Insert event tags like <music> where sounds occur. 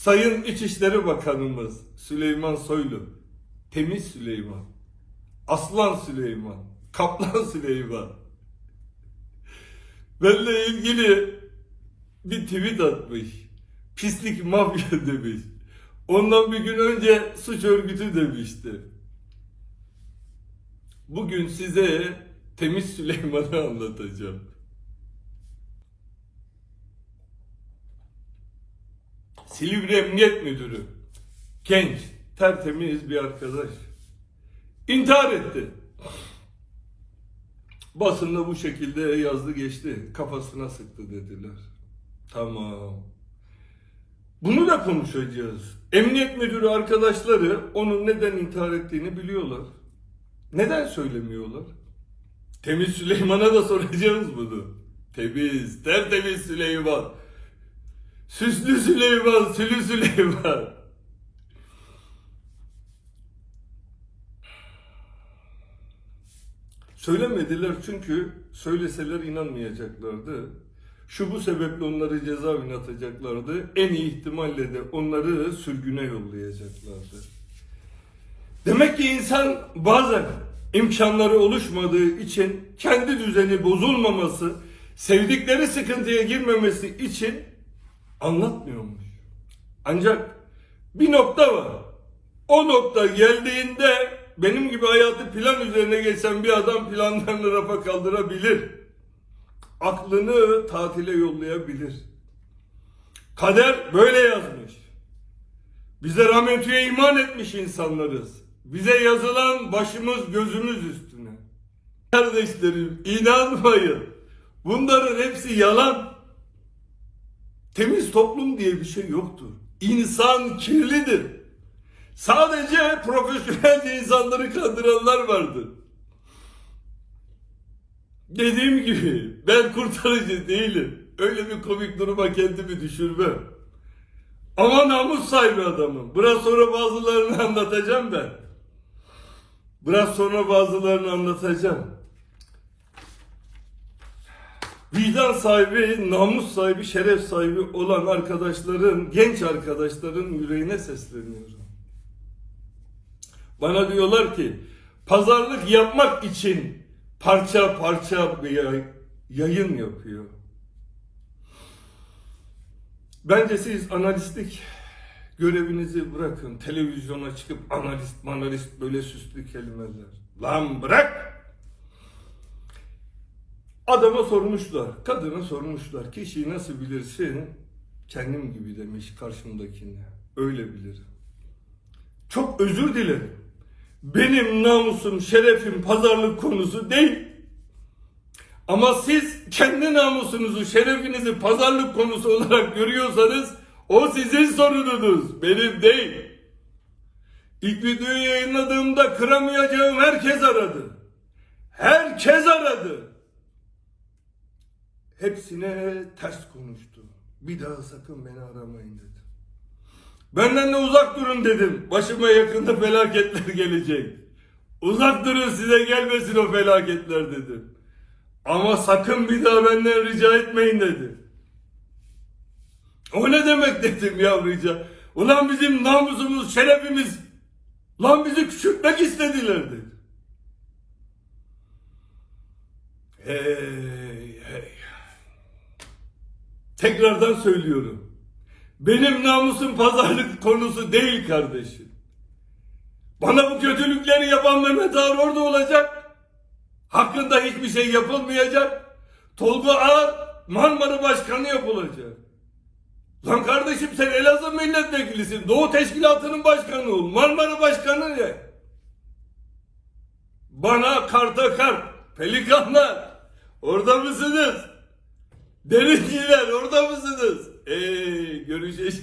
Sayın İçişleri Bakanımız Süleyman Soylu, Temiz Süleyman, Aslan Süleyman, Kaplan <laughs> Süleyman. Benimle ilgili bir tweet atmış. Pislik mafya <laughs> demiş. Ondan bir gün önce suç örgütü demişti. Bugün size Temiz Süleyman'ı <laughs> anlatacağım. Silivri Emniyet Müdürü. Genç, tertemiz bir arkadaş. İntihar etti. Basında bu şekilde yazdı geçti. Kafasına sıktı dediler. Tamam. Bunu da konuşacağız. Emniyet müdürü arkadaşları onun neden intihar ettiğini biliyorlar. Neden söylemiyorlar? Temiz Süleyman'a da soracağız bunu. Temiz, tertemiz Süleyman. Süslü Süleyman, Sülü Süleyman. Söylemediler çünkü söyleseler inanmayacaklardı. Şu bu sebeple onları cezaevine atacaklardı. En iyi ihtimalle de onları sürgüne yollayacaklardı. Demek ki insan bazen imkanları oluşmadığı için kendi düzeni bozulmaması, sevdikleri sıkıntıya girmemesi için anlatmıyormuş. Ancak bir nokta var. O nokta geldiğinde benim gibi hayatı plan üzerine geçen bir adam planlarını rafa kaldırabilir. Aklını tatile yollayabilir. Kader böyle yazmış. Bize rahmetüye iman etmiş insanlarız. Bize yazılan başımız gözümüz üstüne. Kardeşlerim inanmayın. Bunların hepsi yalan. Temiz toplum diye bir şey yoktur. İnsan kirlidir. Sadece profesyonelce insanları kandıranlar vardır. Dediğim gibi ben kurtarıcı değilim. Öyle bir komik duruma kendimi düşürmem. Ama namus sahibi adamım. Biraz sonra bazılarını anlatacağım ben. Biraz sonra bazılarını anlatacağım. Vicdan sahibi, namus sahibi, şeref sahibi olan arkadaşların, genç arkadaşların yüreğine sesleniyorum. Bana diyorlar ki pazarlık yapmak için parça parça yayın yapıyor. Bence siz analistlik görevinizi bırakın. Televizyona çıkıp analist manalist böyle süslü kelimeler. Lan bırak! Adama sormuşlar, kadına sormuşlar. Kişiyi nasıl bilirsin? Kendim gibi demiş karşımdakine. Öyle bilirim. Çok özür dilerim. Benim namusum, şerefim pazarlık konusu değil. Ama siz kendi namusunuzu, şerefinizi pazarlık konusu olarak görüyorsanız o sizin sorununuz, benim değil. İlk videoyu yayınladığımda kıramayacağım herkes aradı. Herkes aradı. Hepsine ters konuştu. Bir daha sakın beni aramayın dedi. Benden de uzak durun dedim. Başıma yakında felaketler gelecek. Uzak durun size gelmesin o felaketler dedim. Ama sakın bir daha benden rica etmeyin dedi. O ne demek dedim ya rica. Ulan bizim namusumuz, şerefimiz. Lan bizi küçültmek istediler dedi. Hey. Tekrardan söylüyorum. Benim namusum pazarlık konusu değil kardeşim. Bana bu kötülükleri yapan Mehmet Ağar orada olacak. Hakkında hiçbir şey yapılmayacak. Tolga Ağar Marmara Başkanı yapılacak. Lan kardeşim sen Elazığ milletvekilisin. Doğu Teşkilatı'nın başkanı ol. Marmara Başkanı ne? Bana karta kart. Pelikanlar. Orada mısınız? Derinciler orada mısınız? Ee, görüşeceğiz.